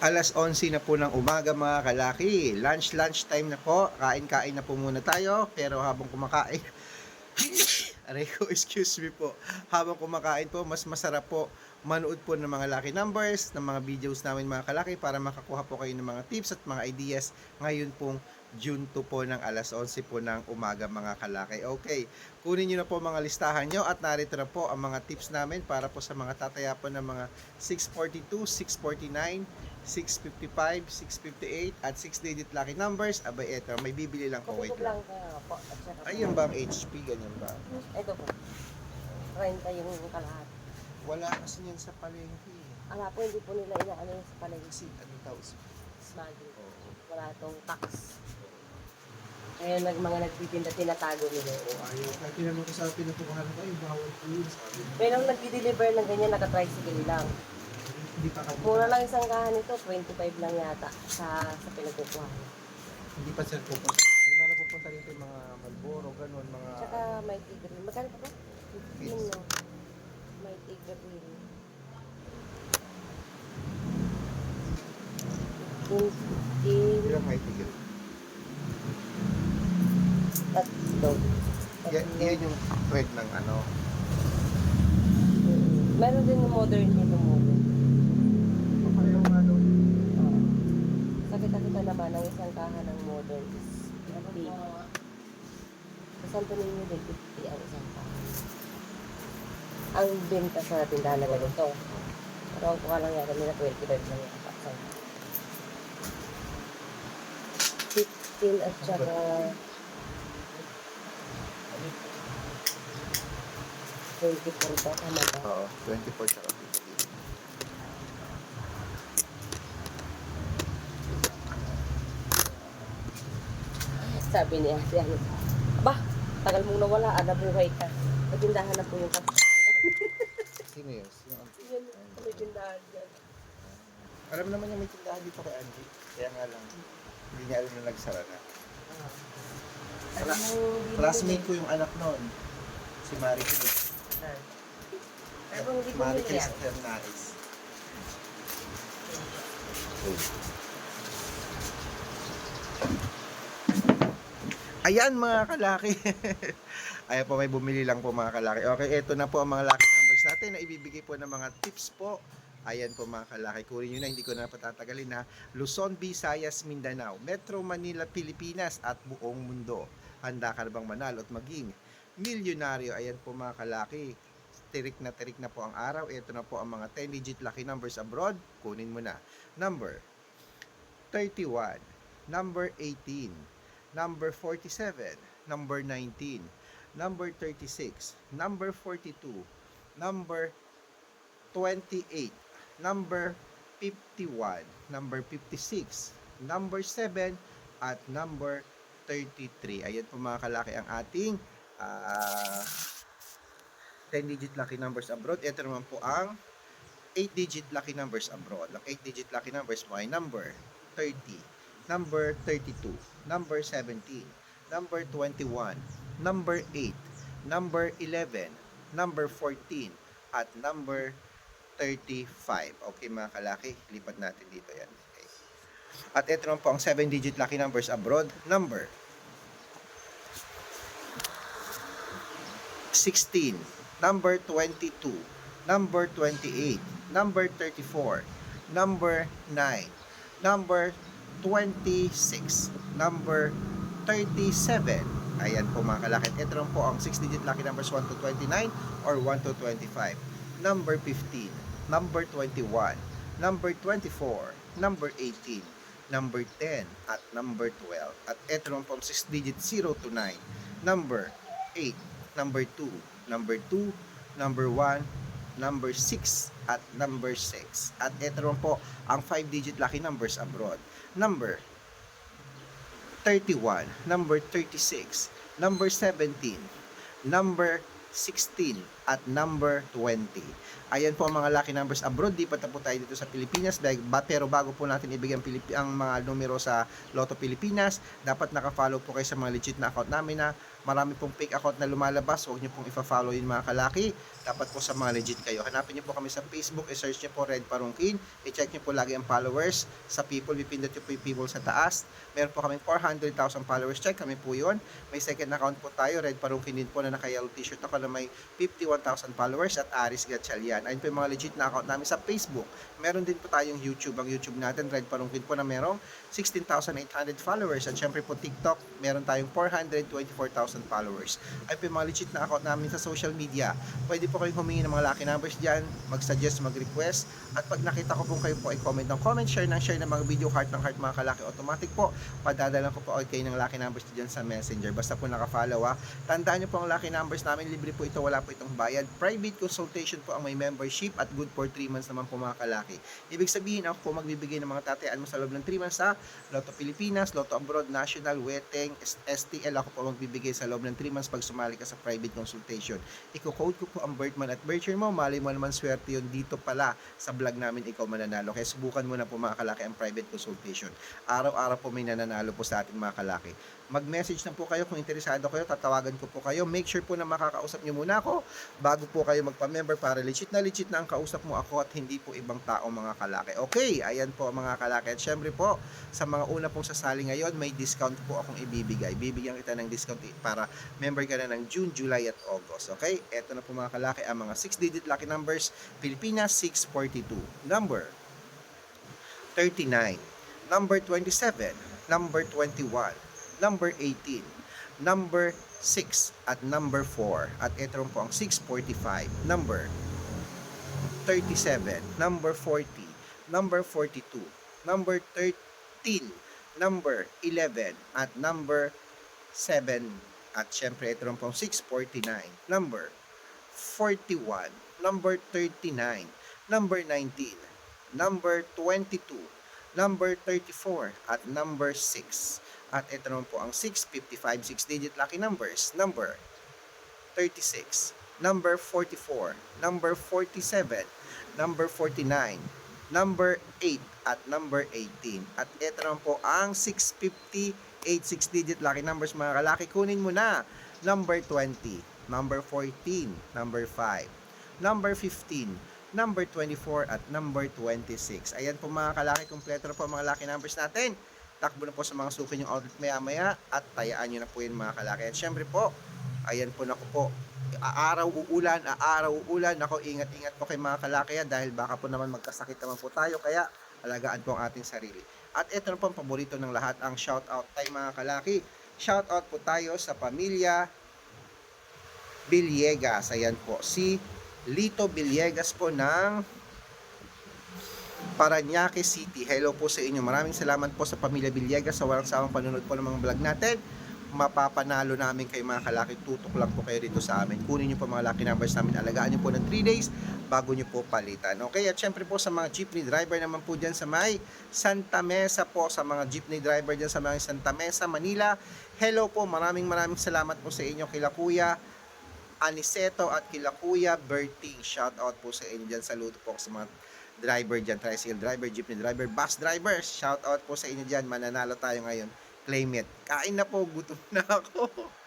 Alas 11 na po ng umaga mga kalaki. Lunch, lunch time na po. Kain-kain na po muna tayo. Pero habang kumakain, aray ko, excuse me po. Habang kumakain po, mas masarap po manood po ng mga lucky numbers, ng mga videos namin mga kalaki para makakuha po kayo ng mga tips at mga ideas ngayon pong June 2 po ng alas 11 po ng umaga mga kalaki. Okay, kunin nyo na po mga listahan nyo at narito na po ang mga tips namin para po sa mga tataya po ng mga 642, 649, 655, 658 at 6-digit lucky numbers. Abay, eto, may bibili lang po. Wait lang. po. Saka Ayun ba ang HP? Ganyan ba? Ito po. 30 yung kalahati. Wala kasi yan sa palengke. Ala po, hindi po nila inaano yung sa palengke. Kasi ano tao? Smuggling. Oo. Wala tong tax. Ngayon, nag, mga nagtitinda, tinatago nila. O ayaw. Kahit tinanong ko sa pinupukuhan ko, ay bawal po yun. Sabi. Pero nung nagdi-deliver ng ganyan, naka-tricycle lang. Hindi pa kami. Mura lang isang kahan nito, 25 lang yata sa sa pinagkukuha. Hindi pa sir pupunta. May mga pupunta dito yung mga Malboro, ganun, mga... Tsaka may tigre. Magkano pa ba? 15 no? May tigre rin. 15, Ilang may tigil. tatlo. Yan, yan yung thread ng ano. Meron din yung modern dito modern. Naman, ang isang kahan ng modern is 50. Sa Santo Niño din, 50 ang isang kahan. Ang benta sa tindahan na ganito. Pero ang kuha lang yata nila 25 lang yata. Sa 15 at saka 24 ba? Tama ba? Oo, 24 tsaka 50. Sabi ni ate, ano, ba, tagal mong nawala, ah, nabuhay ka. Nagindahan na po yung kapitbahay. Sino yun? Sino ang... Yan, may tindahan dyan. Alam naman yung may tindahan dito kay Andy. Kaya nga lang, hindi niya alam na nagsara na. Hindi Classmate ko yung anak noon. Si Marie Chris. Marie Chris yan. Hernandez. Ayan mga kalaki. Ayan po may bumili lang po mga kalaki. Okay, ito na po ang mga lucky numbers natin na ibibigay po ng mga tips po. Ayan po mga kalaki. Kunin nyo na, hindi ko na patatagalin na. Luzon, Visayas, Mindanao, Metro Manila, Pilipinas at buong mundo. Handa ka na bang manalo at maging milyonaryo? Ayan po mga kalaki. Tirik na tirik na po ang araw. Ito na po ang mga 10-digit lucky numbers abroad. Kunin mo na. Number 31, number 18, number 47, number 19, number 36, number 42, number 28, number 51, number 56, number 7, at number 33. Ayan po mga kalaki ang ating ah, 10-digit lucky numbers abroad. Ito naman po ang 8-digit lucky numbers abroad. Ang 8-digit lucky numbers mo ay number 30, number 32, number 17, number 21, number 8, number 11, number 14, at number 35. Okay mga kalaki, lipat natin dito yan. Okay. At ito naman po ang 7-digit lucky numbers abroad. Number 16, number 22, number 28, number 34, number 9, number 26, number 37. Ayan po mga kalakit. Ito po ang 6-digit lucky numbers 1 to 29 or 1 to 25. Number 15, number 21, number 24, number 18, number 10, at number 12. At ito rin po ang 6-digit 0 to 9. Number 8, number 2, number 2, number 1, number 6, at number 6. At ito po ang 5-digit lucky numbers abroad. Number 31, number 36, number 17, number 16, at number 20. Ayan po ang mga lucky numbers abroad. Di pa tayo dito sa Pilipinas. Pero bago po natin ibigay ang, mga numero sa Lotto Pilipinas, dapat naka-follow po kayo sa mga legit na account namin na marami pong fake account na lumalabas. Huwag niyo pong ifa-follow yung mga kalaki. Dapat po sa mga legit kayo. Hanapin niyo po kami sa Facebook. I-search niyo po Red Parungkin. I-check niyo po lagi ang followers. Sa people, pipindot niyo po yung people sa taas. Meron po kami 400,000 followers. Check kami po yun. May second account po tayo. Red Parungkin din po na naka-yellow t-shirt ako na may 51,000 followers at Aris Gatchalian. Ayun po yung mga legit na account namin sa Facebook. Meron din po tayong YouTube. Ang YouTube natin, Red Parungkin po na merong 16,800 followers. At syempre po TikTok, meron tayong 424,000 followers. Ayun po yung mga legit na account namin sa social media. Pwede po kayong humingi ng mga lucky numbers dyan, mag-suggest, mag-request. At pag nakita ko po kayo po ay comment ng comment, share ng share ng mga video, heart ng heart mga kalaki. Automatic po, padadala ko po kayo ng lucky numbers dyan sa messenger. Basta po naka-follow ha. Tandaan nyo po ang lucky numbers namin, libre po ito, wala po itong bayad. Private consultation po ang may membership at good for 3 months naman po mga kalaki. Ibig sabihin ako po magbibigay ng mga tatayaan mo sa loob ng 3 months sa Lotto Pilipinas, Lotto Abroad, National, Weteng, STL ako po magbibigay sa loob ng 3 months pag sumali ka sa private consultation. Iko-code ko po ang birth month at year mo, mali mo naman swerte yun dito pala sa vlog namin ikaw mananalo. Kaya subukan mo na po mga kalaki ang private consultation. Araw-araw po may nananalo po sa ating mga kalaki. Mag-message na po kayo kung interesado kayo, tatawagan ko po kayo. Make sure po na makakausap nyo muna ako bago po kayo magpa-member para legit na legit na ang kausap mo ako at hindi po ibang tao mga kalaki. Okay, ayan po mga kalaki. At syempre po, sa mga una pong sasali ngayon, may discount po akong ibibigay. Bibigyan kita ng discount para member ka na ng June, July at August. Okay, eto na po mga kalaki ang mga 6-digit lucky numbers. Pilipinas 642. Number 39. Number 27. Number 21. Number 18. Number 6 at number 4. At ito po ang 645. Number 37. Number 40. Number 42. Number 13. Number 11. At number 7. At syempre ito rin po ang 649. Number 41. Number 39. Number 19. Number 22. Number 34. At number 6. At ito naman po ang 655 6-digit lucky numbers. Number 36, number 44, number 47, number 49, number 8, at number 18. At ito naman po ang 658 6-digit lucky numbers mga kalaki. Kunin mo na. Number 20, number 14, number 5, number 15, number 24, at number 26. Ayan po mga kalaki, kumpleto na po mga lucky numbers natin takbo na po sa mga suki yung outlet maya maya at tayaan nyo na po yun mga kalaki. At syempre po, ayan po na po, aaraw uulan, aaraw uulan, ako ingat-ingat po kay mga kalaki yan dahil baka po naman magkasakit naman po tayo, kaya alagaan po ang ating sarili. At ito na po ang paborito ng lahat, ang shout out tayo mga kalaki. Shout out po tayo sa pamilya Villegas. Ayan po, si Lito Villegas po ng Paranaque City. Hello po sa inyo. Maraming salamat po sa pamilya Villegas sa walang sawang panunod po ng mga vlog natin. Mapapanalo namin kay mga kalaki. Tutok lang po kayo dito sa amin. Kunin nyo po mga lucky numbers namin. Alagaan nyo po ng 3 days bago nyo po palitan. Okay, at syempre po sa mga jeepney driver naman po dyan sa may Santa Mesa po, sa mga jeepney driver dyan sa mga Santa Mesa, Manila. Hello po, maraming maraming salamat po sa inyo kila Kuya Aniseto at kila Kuya Berting. Shout out po sa inyo dyan. Saludo po sa mga driver dyan, tricycle driver, jeepney driver, bus drivers. Shout out po sa inyo dyan. Mananalo tayo ngayon. Claim it. Kain na po, gutom na ako.